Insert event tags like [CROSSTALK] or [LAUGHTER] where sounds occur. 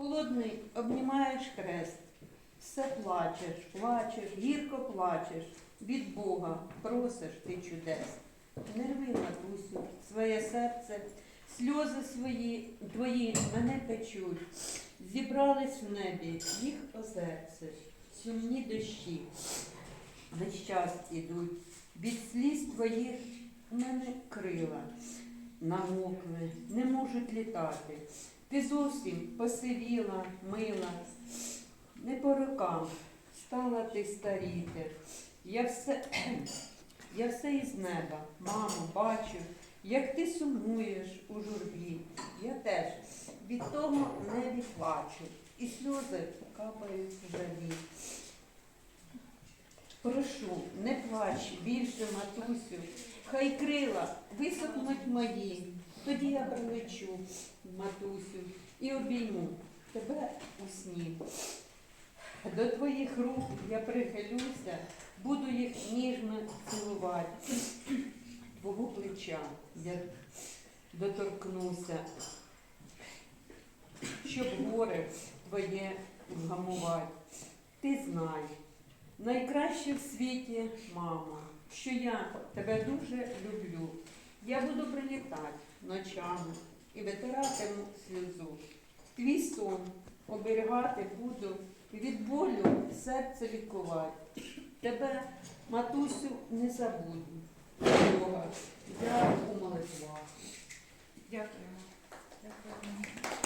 Холодний обнімаєш хрест, все плачеш, плачеш, гірко плачеш, від Бога просиш ти чудес. Не рви, матусю, своє серце, сльози свої твої мене печуть. Зібрались в небі їх озерце, сумні дощі, весь час ідуть, від сліз твоїх мене крила намокли, не можуть літати. Ти зовсім посивіла, мила, не по рокам стала ти старіти. Я все, [CLEARS THROAT] я все із неба, мамо, бачу, як ти сумуєш у журбі. Я теж від того в небі плачу, і сльози капають жалі. Прошу, не плач більше, матусю, хай крила висохнуть мої, тоді я прилечу, матусю, і обійму тебе у сні. До твоїх рук я прихилюся, буду їх ніжно цілувати. Твого плеча я доторкнуся, щоб горе твоє вгамувати. Ти знай, найкраще в світі, мама, що я тебе дуже люблю. Я буду прилітати ночами і витиратиму сльозу. Твій сон оберігати буду, і від болю серце лікувати. Тебе, матусю, не забуду. Бога, я у молитвах. Дякую. Дякую.